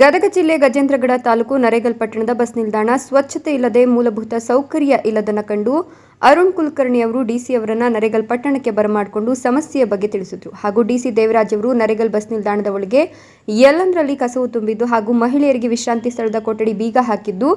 ಗದಗ ಜಿಲ್ಲೆ ಗಜೇಂದ್ರಗಡ ತಾಲೂಕು ನರೇಗಲ್ ಪಟ್ಟಣದ ಬಸ್ ನಿಲ್ದಾಣ ಸ್ವಚ್ಛತೆ ಇಲ್ಲದೆ ಮೂಲಭೂತ ಸೌಕರ್ಯ ಇಲ್ಲದನ್ನ ಕಂಡು ಅರುಣ್ ಕುಲಕರ್ಣಿ ಅವರು ಡಿಸಿ ಅವರನ್ನ ನರೇಗಲ್ ಪಟ್ಟಣಕ್ಕೆ ಬರಮಾಡಿಕೊಂಡು ಸಮಸ್ಯೆಯ ಬಗ್ಗೆ ತಿಳಿಸಿದ್ರು. ಹಾಗೂ ಡಿಸಿ ದೇವರಾಜ್ ಅವರು ನರೇಗಲ್ ಬಸ್ ನಿಲ್ದಾಣದ ಒಳಗೆ ಎಲ್ಲಂದರಲ್ಲಿ ಕಸವು ತುಂಬಿದ್ದು ಹಾಗೂ ಮಹಿಳೆಯರಿಗೆ ವಿಶ್ರಾಂತಿ ಸ್ಥಳದ ಕೊಠಡಿ ಬೀಗ ಹಾಕಿದ್ದು,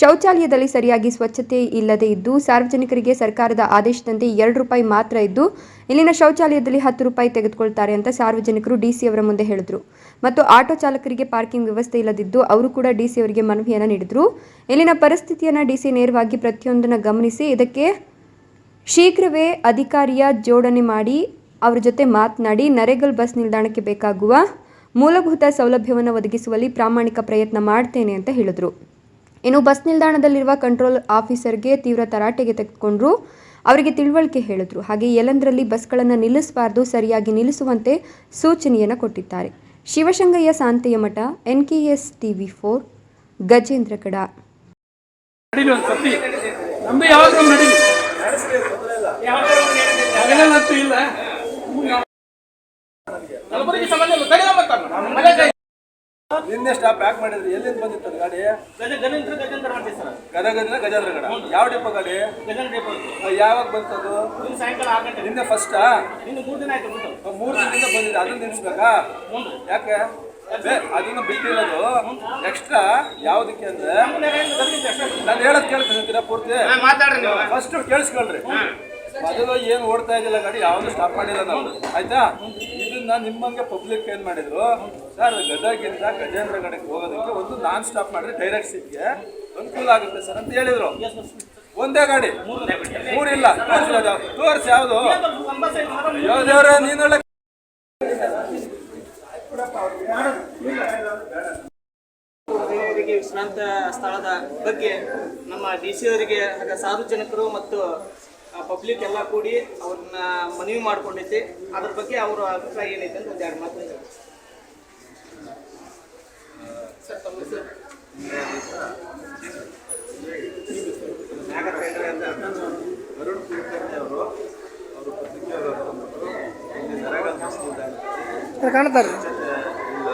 ಶೌಚಾಲಯದಲ್ಲಿ ಸರಿಯಾಗಿ ಸ್ವಚ್ಛತೆ ಇಲ್ಲದೆ ಇದ್ದು, ಸಾರ್ವಜನಿಕರಿಗೆ ಸರ್ಕಾರದ ಆದೇಶದಂತೆ ಎರಡು ರೂಪಾಯಿ ಮಾತ್ರ ಇದ್ದು, ಇಲ್ಲಿನ ಶೌಚಾಲಯದಲ್ಲಿ ಹತ್ತು ರೂಪಾಯಿ ತೆಗೆದುಕೊಳ್ತಾರೆ ಅಂತ ಸಾರ್ವಜನಿಕರು ಡಿಸಿ ಅವರ ಮುಂದೆ ಹೇಳಿದ್ರು. ಮತ್ತು ಆಟೋ ಚಾಲಕರಿಗೆ ಪಾರ್ಕಿಂಗ್ ವ್ಯವಸ್ಥೆ ಇಲ್ಲದಿದ್ದು ಅವರು ಕೂಡ ಡಿಸಿ ಅವರಿಗೆ ಮನವಿಯನ್ನು ನೀಡಿದರು. ಇಲ್ಲಿನ ಪರಿಸ್ಥಿತಿಯನ್ನು ಡಿಸಿ ನೇರವಾಗಿ ಪ್ರತಿಯೊಂದನ್ನು ಗಮನಿಸಿ ಇದಕ್ಕೆ ಶೀಘ್ರವೇ ಅಧಿಕಾರಿಯ ಜೋಡಣೆ ಮಾಡಿ ಅವರ ಜೊತೆ ಮಾತನಾಡಿ ನರೇಗಲ್ ಬಸ್ ನಿಲ್ದಾಣಕ್ಕೆ ಬೇಕಾಗುವ ಮೂಲಭೂತ ಸೌಲಭ್ಯವನ್ನು ಒದಗಿಸುವಲ್ಲಿ ಪ್ರಾಮಾಣಿಕ ಪ್ರಯತ್ನ ಮಾಡ್ತೇನೆ ಅಂತ ಹೇಳಿದರು. ಇನ್ನು ಬಸ್ ನಿಲ್ದಾಣದಲ್ಲಿರುವ ಕಂಟ್ರೋಲ್ ಆಫೀಸರ್ಗೆ ತೀವ್ರ ತರಾಟೆಗೆ ತೆಗೆದುಕೊಂಡ್ರು. ಅವರಿಗೆ ತಿಳುವಳಿಕೆ ಹೇಳಿದ್ರು. ಹಾಗೆ ಎಲ್ಲಂದರಲ್ಲಿ ಬಸ್ಗಳನ್ನು ನಿಲ್ಲಿಸಬಾರ್ದು, ಸರಿಯಾಗಿ ನಿಲ್ಲಿಸುವಂತೆ ಸೂಚನೆಯನ್ನು ಕೊಟ್ಟಿದ್ದಾರೆ. ಶಿವಶಂಗಯ್ಯ ಸಾಂತೆಯ ಮಠ N K S TV four Gajendra ಕಡ. ನಿನ್ನೆ ಸ್ಟಾಪ್ ಪ್ಯಾಕ್ ಮಾಡಿದ್ರಿ. ಎಲ್ಲಿಂದ ಬಂದಿತ್ತು ಗಾಡಿ? ಗಜೇಂದ್ರ ಗಜೇಂದ್ರ ಗದಗದಿಂದ ಗಜೇಂದ್ರಗಡ ಯಾವ ಡಿಪೋ ಗಾಡಿ? ಗಜೇಂದ್ರ ಡಿಪೋ ಆ, ಯಾವಾಗ ಬಂತದು? ಇನ್ನು ಸಾಯಂಕಾಲ ಆರು ಗಂಟೆ ನಿನ್ನೆ ಫಸ್ಟಾ ಮೂರ್ ಮೂರು ದಿನ ಆಯ್ತು ಮೂರು ದಿನದಿಂದ ಬಂದಿದೆ. ಅದನ್ನ ನಿಲ್ಲಿಸ್ಬೇಕಾ? ಯಾಕೆ? ಅದನ್ನ ಬಿಟ್ಟಿರೋದು ಎಕ್ಸ್ಟ್ರಾ ಯಾವ್ದಕ್ಕೆ ಅಂದ್ರೆ? ನಾನು ಹೇಳೋದು ಕೇಳ್ತೀನಿ ಪೂರ್ತಿ? ಫಸ್ಟ್ ಕೇಳಿಸ್ಕೊಳ್ರಿ. ಮೊದಲು ಏನು ಓಡ್ತಾ ಇದ್ದಿಲ್ಲ ಗಾಡಿ ಯಾವುದು ಸ್ಟಾಪ್ ಮಾಡಿಲ್ಲ ನಾವು. ಆಯ್ತಾ? ಇದನ್ನ ನಿಮ್ಮಂಗೆ ಪಬ್ಲಿಕ್ ಏನ್ ಮಾಡಿದ್ರು? ಸರ್ ಗದಗಿಂದ ಗಜೇಂದ್ರ ಗಡಕ್ಕೆ ಹೋಗೋದಕ್ಕೆ ಒಂದು ನಾನ್ ಸ್ಟಾಪ್ ಮಾಡಿದ್ರೆ ಡೈರೆಕ್ಟ್ ಸೀಟ್ಗೆ ಅನುಕೂಲ ಆಗುತ್ತೆ ಸರ್ ಅಂತ ಹೇಳಿದ್ರು. ಒಂದೇ ಗಾಡಿ. ಮೂರಿಲ್ಲ. ತೋರಿಸಿ ತೋರಿಸಿ ಯಾವುದು? ಯಾವ್ದೇವ್ರೆ ನೀನೊಳ್ಳೆ ಅವರಿಗೆ ವಿಶ್ರಾಂತ ಸ್ಥಳದ ಬಗ್ಗೆ ನಮ್ಮ ಡಿ ಸಿ ಅವರಿಗೆ ಹಾಗೆ ಸಾರ್ವಜನಿಕರು ಮತ್ತು ಪಬ್ಲಿಕ್ ಎಲ್ಲ ಕೂಡಿ ಅವ್ರನ್ನ ಮನವಿ ಮಾಡ್ಕೊಂಡೈತಿ ಅದ್ರ ಬಗ್ಗೆ ಅವರ ಅಭಿಪ್ರಾಯ ಏನೈತೆ ಅಂತ ಒಂದು ಎರಡು ಮಾತು ಹೇಳಿ. ಸರ್ ತಮ್ಮ ಹೆಸರು? ಅರುಣ್ ಕುಲಕರ್ಣಿ ಅವರು ಅವರು ಪತ್ರಿಕೆಯವರು ಬಂದ್ಬಿಟ್ಟು ಇಲ್ಲಿ ನರೇಗಲ್ ಬಸ್ ನಿಲ್ದಾಣ ಸ್ವಚ್ಛತೆ ಇಲ್ಲ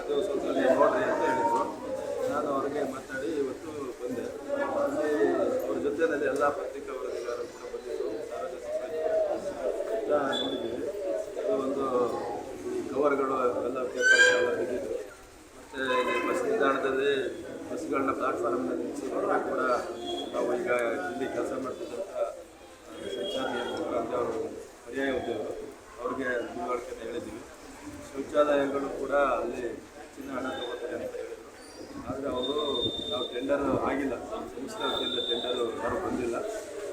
ಅದು ಸ್ವಲ್ಪ ನೋಡ್ರಿ ಅಂತ ಹೇಳಿದ್ರು ನಾನು ಅವರಿಗೆ ಮಾತಾಡಿ ಇವತ್ತು ಬಂದೆ ಅಲ್ಲಿ ಅವ್ರ ಜೊತೆಯಲ್ಲಿ ಎಲ್ಲ ಪತ್ರಿಕಾ ವರದಿಗಾರರು ಕೂಡ ಬಂದಿದ್ದರು ಸಾರ್ವಜನಿಕರು ಎಲ್ಲ ನೋಡಿದ್ದೀವಿ ಅದು ಒಂದು ಕವರ್ಗಳು ಎಲ್ಲ ಪೇಪರ್ ಎಲ್ಲ ಬಿದ್ದಿದ್ರು ಮತ್ತು ಬಸ್ ನಿಲ್ದಾಣದಲ್ಲಿ ಬಸ್ಗಳನ್ನ ಪ್ಲಾಟ್ಫಾರ್ಮ್ನಲ್ಲಿ ನಿಲ್ಲಿಸಿ ಕೂಡ ನಾವು ಈಗ ಇಲ್ಲಿ ಕೆಲಸ ಮಾಡ್ತಿದ್ದಂಥ ಸಂಚಾರಿ ಅಂತ ಅವರು ಪರ್ಯಾಯ ಉದ್ಯೋಗರು ಅವ್ರಿಗೆ ತಿಳುವಳಿಕೆನ ಹೇಳಿದ್ದೀವಿ. ಶೌಚಾಲಯಗಳು ಕೂಡ ಅಲ್ಲಿ ಹೆಚ್ಚಿನ ಹಣ ತಗೋತಾರೆ ಅಂತ ಹೇಳಿದರು. ಆದರೆ ಅವರು ನಾವು ಟೆಂಡರ್ ಆಗಿಲ್ಲ. ನಮ್ಮ ಸಂಸ್ಥೆ ವತಿಯಿಂದ ಟೆಂಡರು ಯಾರು ಬಂದಿಲ್ಲ.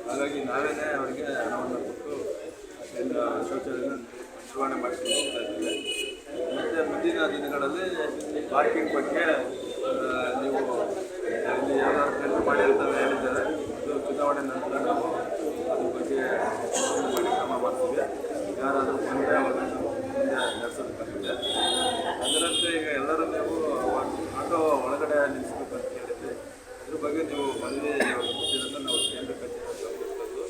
ಹಾಗಾಗಿ ನಾವೇನೇ ಅವರಿಗೆ ಹಣವನ್ನು ಕೊಟ್ಟು ಟೆಂಡರ್ ಶೌಚಾಲಯನ ನಿರ್ವಹಣೆ ಮಾಡಿಕೊಂಡು ಹೋಗ್ತಾ ಮತ್ತು ಮುಂದಿನ ದಿನಗಳಲ್ಲಿ ಪಾರ್ಕಿಂಗ್ ಬಗ್ಗೆ ನೀವು ಅಲ್ಲಿ ಯಾವ್ದಾದ್ರು ಟೆಂಡರ್ ಮಾಡಿರ್ತವೆ ಅಂತ ಹೇಳಿದ್ದಾರೆ. ಅದು ಚುನಾವಣೆ ನಂತರ ನಾವು ಅದ್ರ ಬಗ್ಗೆ ಯೋಚನೆ ಮಾಡಿ ಕ್ರಮ ಮಾಡ್ತೀವಿ ಯಾರಾದರೂ ಬಂದರೆ ಅವರನ್ನು ಮುಂದೆ ನಡೆಸೋದಕ್ಕಾಗುತ್ತೆ ಅದರಂತೆ ಈಗ ಎಲ್ಲರೂ ನೀವು ಆಟೋ ಒಳಗಡೆ ನಿಲ್ಲಿಸ್ಬೇಕು ಅಂತ ಅದ್ರ ಬಗ್ಗೆ ನೀವು ಮನವಿ ಕೊಟ್ಟಿರೋದನ್ನ ನಾವು ಕೇಂದ್ರ ಕಚೇರಿ ಗಮನಿಸ್ಬೇಕು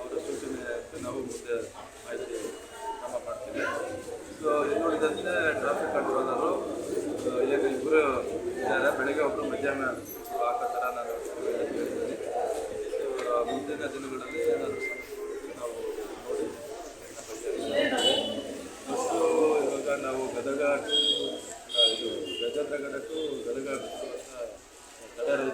ಅವರ ಸೂಚನೆಯಂತೆ ನಾವು ಮುಂದೆ ಮಾಹಿತಿ ಕ್ರಮ ಮಾಡ್ತೀವಿ. ಸೊ ನೋಡಿದಂತೆ ಟ್ರಾಫಿಕ್ ಕಂಟ್ರೋಲರು ಈಗ ಇಬ್ಬರು ಇದ್ದಾರೆ. ಬೆಳಗ್ಗೆ ಒಬ್ಬರು ಮಧ್ಯಾಹ್ನ ಹಾಕೋ ಥರ ನಾನು ಕೇಳಿದ್ದೀನಿ ಮುಂದಿನ ದಿನಗಳಲ್ಲಿ ಏನಾದರೂ ನಾವು ನೋಡಿ ಇವಾಗ ನಾವು ಗದಗ ಗಜೇಂದ್ರಗಡ ಟು ಗದಗ ಬಿಡುವಂಥ ತಡೆ